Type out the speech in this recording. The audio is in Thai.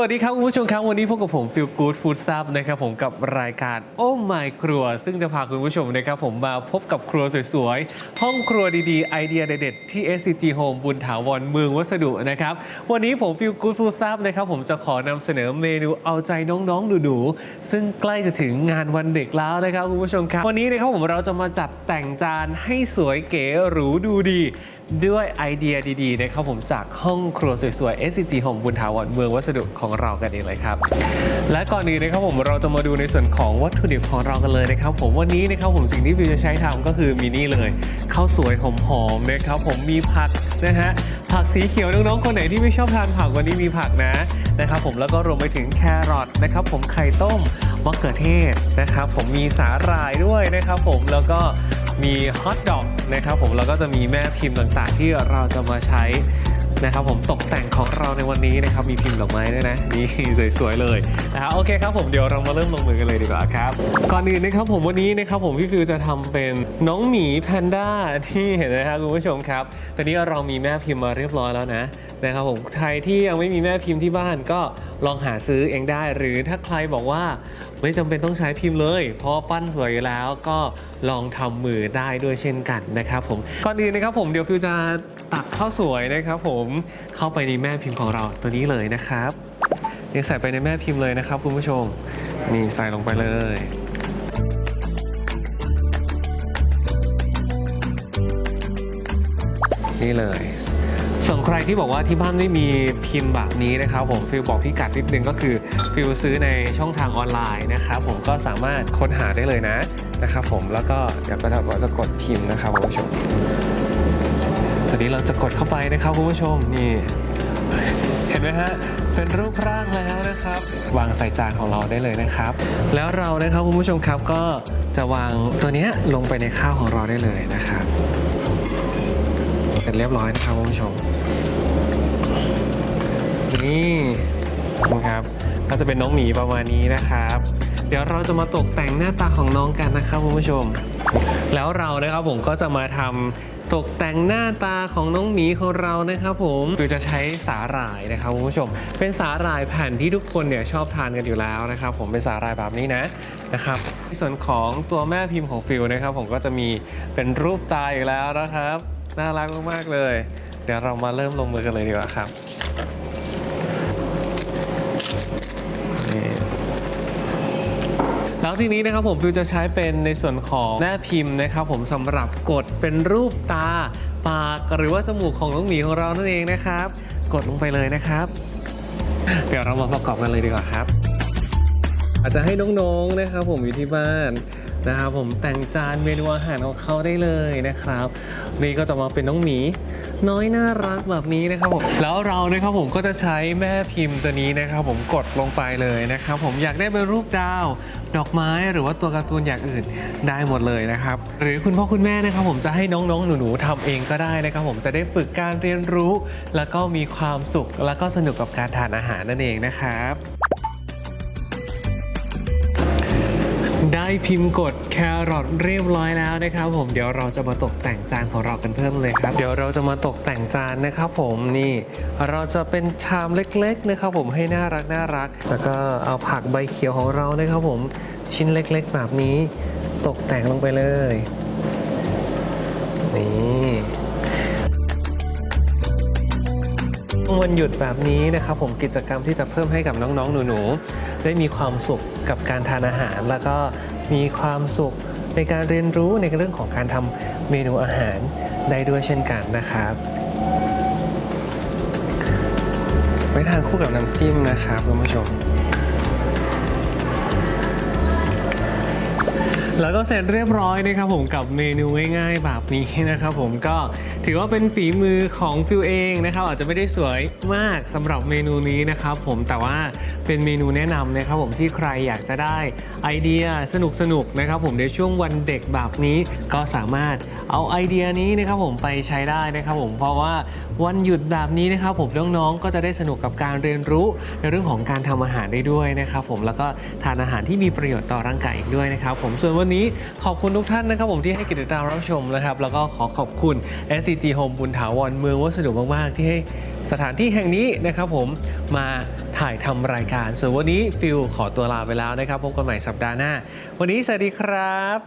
วัสดีครับคุณผู้ชมครับวันนี้พบกับผมฟิลกู๊ดฟู้ดซับนะครับผมกับรายการโอ้ไมครัว ซึ่งจะพาคุณผู้ชมนะครับผมมาพบกับครัวสวยๆ ห้องครัวดีๆ ไอเดียเด็ดๆที่ SCG Home บุญถาวรเมืองวัสดุนะครับ วันนี้ผมฟิลกู๊ดฟู้ดซับนะครับผมจะขอนำเสนอเมนูเอาใจน้องๆหนูๆซึ่งใกล้จะถึงงานวันเด็กแล้วนะครับคุณผู้ชมครับวันนี้นะครับผมเราจะมาจัดแต่งจานให้สวยเก๋หรูดูดี ด้วยไอเดียดีๆนะครับผมจากห้องครัวสวยๆ SCG Home บุญถาวรเมืองวัสดุของเรากันเองเลยครับ และก่อนอื่นนะครับผมเราจะมาดูในส่วนของวัตถุดิบของเรากันเลยนะครับ ผมวันนี้นะครับผมสิ่งที่ฟิวจะใช้ทำก็คือมินี่เลยข้าวสวยหอมๆนะครับผมมีผักนะฮะผักสีเขียวน้องๆคนไหนที่ไม่ชอบทานผักวันนี้มีผักนะนะครับผมแล้วก็รวมไปถึงแครอทนะครับผมไข่ต้มมะเขือเทศนะครับผมมีสาหร่ายด้วยนะครับผมแล้วก็มีฮอทดอกนะครับผมแล้วก็จะมีแม่พิมพ์ต่างๆ ที่เราจะมาใช้ นะครับผมตกแต่งของเราในวันนี้นะครับมีพิมพ์ดอกไม้ด้วยนะนี่สวยๆเลยนะครับโอเคครับผมเดี๋ยวเรามาเริ่มลงมือกันเลยดีกว่าครับก่อนอื่นนะครับผมวันนี้นะครับผมพี่ฟิวจะทำเป็นน้องหมีแพนด้าที่เห็นนะครับคุณผู้ชมครับตอนนี้เรามีแม่พิมพ์มาเรียบร้อยแล้วนะนะครับผมใครที่ยังไม่มีแม่พิมพ์ที่บ้านก็ลองหาซื้อเองได้ หรือถ้าใครบอกว่าไม่จำเป็นต้องใช้พิมพ์เลย เพราะปั้นสวยอยู่แล้วก็ลองทำมือได้ด้วยเช่นกันนะครับผมก่อนอื่นนะครับผมเดี๋ยวฟิวจะตักข้าวสวยนะครับผมเข้าไปในแม่พิมพ์ของเราตัวนี้เลยนะครับนี่ใส่ไปในแม่พิมพ์เลยนะครับคุณผู้ชม นี่ใส่ลงไปเลยนี่เลย ส่วนใครที่บอกว่าที่บ้านไม่มีพิมพ์แบบนี้นะครับ ผมฟิลบอกพี่กัดนิดนึงก็คือฟิลซื้อในช่องทางออนไลน์นะครับผมก็สามารถค้นหาได้เลยนะนะครับผมแล้วก็เดี๋ยวก็เราจะกดพิมพ์นะครับคุณผู้ชม ตอนนี้เราจะกดเข้าไปนะครับคุณผู้ชมนี่ เห็นไหมฮะ เป็นรูปร่างแล้วนะครับ วางใส่จานของเราได้เลยนะครับ แล้วเรานะครับคุณผู้ชมครับก็จะวางตัวนี้ลงไปในข้าวของเราได้เลยนะครับเสร็จเรียบร้อยนะครับคุณผู้ชมนี่นะครับก็จะเป็นน้องหมีประมาณนี้นะครับ เดี๋ยวเราจะมาตกแต่งหน้าตาของน้องกันนะครับคุณผู้ชม แล้วเรานะครับผมก็จะมาทำ ตกแต่งหน้าตาของน้องหมีของเรานะครับผมคือจะใช้สาหร่ายนะครับคุณผู้ชม เป็นสาหร่ายแผ่นที่ทุกคนเนี่ยชอบทานกันอยู่แล้วนะครับผมเป็นสาหร่ายแบบนี้นะนะครับในส่วนของตัวแม่พิมพ์ของฟิลนะครับผมก็จะมีเป็นรูปตาอีกแล้วนะครับ น่ารักมากๆเลย เดี๋ยวเรามาเริ่มลงมือกันเลยดีกว่าครับ แล้วทีนี้นะครับผมฟิวจะใช้เป็นในส่วนของแม่พิมพ์นะครับผมสำหรับกดเป็นรูปตาปากหรือว่าจมูกของน้องหมีของเรานั่นเองนะครับ กดลงไปเลยนะครับ เดี๋ยวเรามาประกอบกันเลยดีกว่าครับ อาจจะให้น้องๆนะครับผมอยู่ที่บ้าน นะครับผมแต่งจานเมนูอาหารของเขาได้เลยนะครับ นี่ก็จะมาเป็นน้องหมีน้อยน่ารักแบบนี้นะครับผมแล้วเรานะครับผมก็จะใช้แม่พิมพ์ตัวนี้นะครับ ผมกดลงไปเลยนะครับผมอยากได้เป็นรูปดาว ดอกไม้หรือว่าตัวการ์ตูนอย่างอื่นได้หมดเลยนะครับ หรือคุณพ่อคุณแม่นะครับ ผมจะให้น้องๆหนูๆทำเองก็ได้นะครับ ผมจะได้ฝึกการเรียนรู้ แล้วก็มีความสุขแล้วก็สนุกกับการทานอาหารนั่นเองนะครับ ได้พิมพ์กดแครอทเรียบร้อยแล้วนะครับผมเดี๋ยวเราจะมาตกแต่งจานของเรากันเพิ่มเลยครับ เดี๋ยวเราจะมาตกแต่งจานนะครับผมนี่เราจะเป็นชามเล็กๆนะครับผมให้น่ารักน่ารัก แล้วก็เอาผักใบเขียวของเรานะครับผมชิ้นเล็กๆแบบนี้ ตกแต่งลงไปเลยนี่ วันหยุดแบบนี้นะครับผมกิจกรรมที่จะเพิ่มให้กับน้องๆ หนูๆ ได้มีความสุขกับการทานอาหาร แล้วก็มีความสุขในการเรียนรู้ในเรื่องของการทำเมนูอาหารได้ด้วยเช่นกันนะครับไว้ทานคู่กับน้ำจิ้มนะครับคุณผู้ชมแล้วก็เสร็จเรียบร้อยนะครับผมกับเมนูง่ายๆแบบนี้นะครับผมก็ ถือว่าเป็นฝีมือของฟิวเองนะครับ อาจจะไม่ได้สวยมากสำหรับเมนูนี้นะครับผมแต่ว่าเป็นเมนูแนะนำนะครับผมที่ใครอยากจะได้ไอเดียสนุกๆนะครับ ผมในช่วงวันเด็กแบบนี้ก็สามารถเอาไอเดียนี้นะครับผมไปใช้ได้นะครับ ผมเพราะว่าวันหยุดแบบนี้นะครับ ผมน้องๆก็จะได้สนุกกับการเรียนรู้ในเรื่องของการทำอาหารได้ด้วยนะครับ ผมแล้วก็ทานอาหารที่มีประโยชน์ต่อร่างกายอีกด้วยนะครับ ผมส่วนวันนี้ขอบคุณทุกท่านนะครับ ผมที่ให้กิจตามรับชมนะครับ แล้วก็ขอขอบคุณ s c SCG Home บุญถาวรเมืองวัสดุมากๆ ที่ให้สถานที่แห่งนี้นะครับผมมาถ่ายทำรายการ ส่วนวันนี้ฟิลขอตัวลาไปแล้วนะครับ พบกันใหม่สัปดาห์หน้า วันนี้สวัสดีครับ